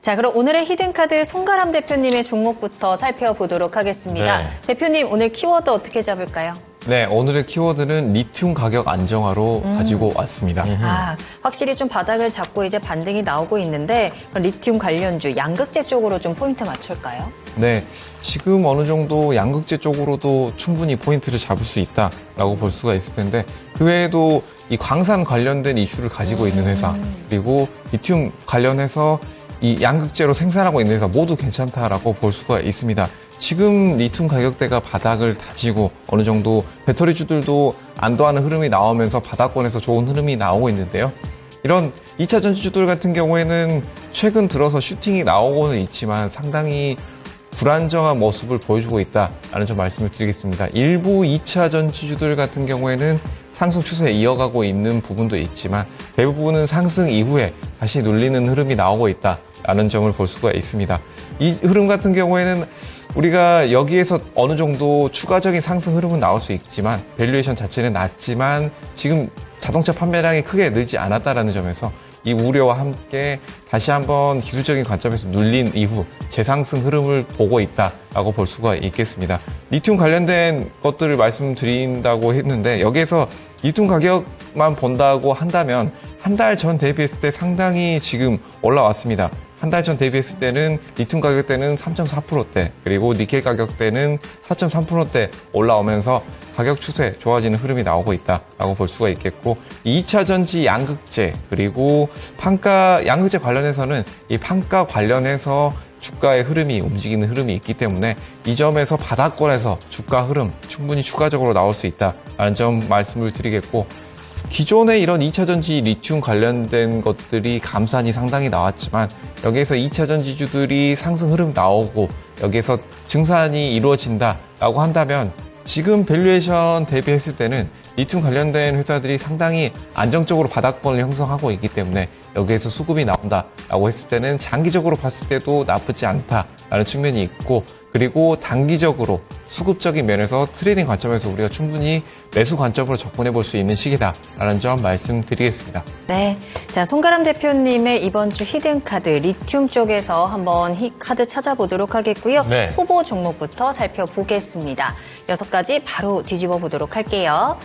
자, 그럼 오늘의 히든카드 송가람 대표님의 종목부터 살펴보도록 하겠습니다. 네. 대표님, 오늘 키워드 어떻게 잡을까요? 네, 오늘의 키워드는 리튬 가격 안정화로 가지고 왔습니다. 아, 확실히 좀 바닥을 잡고 이제 반등이 나오고 있는데 리튬 관련주 양극재 쪽으로 좀 포인트 맞출까요? 네, 지금 어느 정도 양극재 쪽으로도 충분히 포인트를 잡을 수 있다라고 볼 수가 있을 텐데 그 외에도 이 광산 관련된 이슈를 가지고 있는 회사 그리고 리튬 관련해서 이 양극재로 생산하고 있는 회사 모두 괜찮다라고 볼 수가 있습니다. 지금 리튬 가격대가 바닥을 다지고 어느 정도 배터리주들도 안도하는 흐름이 나오면서 바닥권에서 좋은 흐름이 나오고 있는데요. 이런 2차 전지주들 같은 경우에는 최근 들어서 슈팅이 나오고는 있지만 상당히 불안정한 모습을 보여주고 있다라는 점 말씀을 드리겠습니다. 일부 2차 전지주들 같은 경우에는 상승 추세에 이어가고 있는 부분도 있지만 대부분은 상승 이후에 다시 눌리는 흐름이 나오고 있다라는 점을 볼 수가 있습니다. 이 흐름 같은 경우에는 우리가 여기에서 어느 정도 추가적인 상승 흐름은 나올 수 있지만 밸류에이션 자체는 낮지만 지금 자동차 판매량이 크게 늘지 않았다라는 점에서 이 우려와 함께 다시 한번 기술적인 관점에서 눌린 이후 재상승 흐름을 보고 있다라고 볼 수가 있겠습니다. 리튬 관련된 것들을 말씀드린다고 했는데 여기에서 리튬 가격만 본다고 한다면 한 달 전 대비했을 때 상당히 지금 올라왔습니다. 한 달 전 대비했을 때는 리튬 가격대는 3.4%대 그리고 니켈 가격대는 4.3%대 올라오면서 가격 추세 좋아지는 흐름이 나오고 있다라고 볼 수가 있겠고 2차 전지 양극재 그리고 판가 양극재 관련해서는 이 판가 관련해서 주가의 흐름이 움직이는 흐름이 있기 때문에 이 점에서 바닥권에서 주가 흐름 충분히 추가적으로 나올 수 있다라는 점 말씀을 드리겠고 기존의 이런 2차 전지 리튬 관련된 것들이 감산이 상당히 나왔지만 여기에서 2차 전지주들이 상승 흐름 나오고 여기에서 증산이 이루어진다라고 한다면 지금 밸류에이션 대비했을 때는 리튬 관련된 회사들이 상당히 안정적으로 바닥권을 형성하고 있기 때문에 여기에서 수급이 나온다라고 했을 때는 장기적으로 봤을 때도 나쁘지 않다라는 측면이 있고 그리고 단기적으로 수급적인 면에서 트레이딩 관점에서 우리가 충분히 매수 관점으로 접근해 볼 수 있는 시기다라는 점 말씀드리겠습니다. 네. 자, 송가람 대표님의 이번 주 히든카드 리튬 쪽에서 한번 히 카드 찾아보도록 하겠고요. 네. 후보 종목부터 살펴보겠습니다. 여섯 가지 바로 뒤집어 보도록 할게요.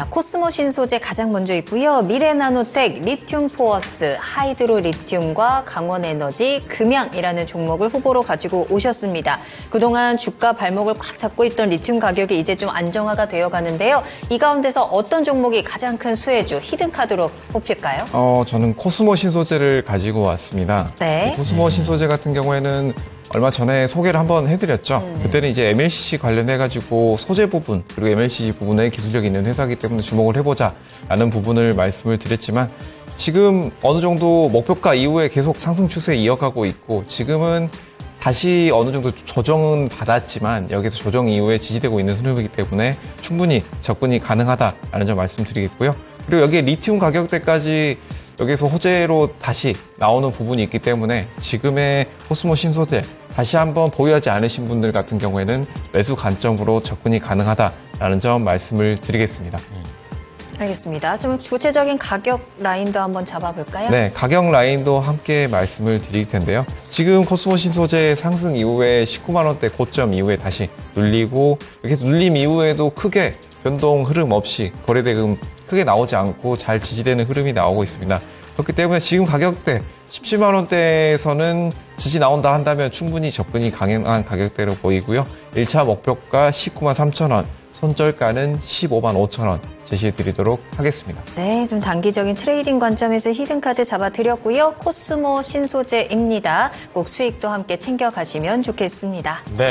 자, 코스모 신 소재 가장 먼저 있고요. 미래나노텍, 리튬 포어스, 하이드로 리튬과 강원에너지, 금양이라는 종목을 후보로 가지고 오셨습니다. 그동안 주가 발목을 꽉 잡고 있던 리튬 가격이 이제 좀 안정화가 되어 가는데요. 이 가운데서 어떤 종목이 가장 큰 수혜주, 히든카드로 뽑힐까요? 어, 저는 코스모 신 소재를 가지고 왔습니다. 네. 이 코스모 신 소재 같은 경우에는 얼마 전에 소개를 한번 해드렸죠. 그때는 이제 MLCC 관련해가지고 소재 부분 그리고 MLCC 부분에 기술력이 있는 회사이기 때문에 주목을 해보자라는 부분을 말씀을 드렸지만 지금 어느 정도 목표가 이후에 계속 상승 추세 이어가고 있고 지금은 다시 어느 정도 조정은 받았지만 여기서 조정 이후에 지지되고 있는 흐름이기 때문에 충분히 접근이 가능하다라는 점 말씀드리겠고요. 그리고 여기에 리튬 가격대까지 여기서 호재로 다시 나오는 부분이 있기 때문에 지금의 코스모 신소재 다시 한번 보유하지 않으신 분들 같은 경우에는 매수 관점으로 접근이 가능하다라는 점 말씀을 드리겠습니다. 알겠습니다. 좀 구체적인 가격 라인도 한번 잡아볼까요? 네, 가격 라인도 함께 말씀을 드릴 텐데요. 지금 코스모 신소재 상승 이후에 19만 원대 고점 이후에 다시 눌리고 이렇게 눌림 이후에도 크게 변동 흐름 없이 거래 대금 크게 나오지 않고 잘 지지되는 흐름이 나오고 있습니다. 그렇기 때문에 지금 가격대 17만 원대에서는 지지 나온다 한다면 충분히 접근이 가능한 가격대로 보이고요. 1차 목표가 19만 3천 원, 손절가는 15만 5천 원 제시해 드리도록 하겠습니다. 네, 좀 단기적인 트레이딩 관점에서 히든카드 잡아드렸고요. 코스모 신소재입니다. 꼭 수익도 함께 챙겨가시면 좋겠습니다. 네.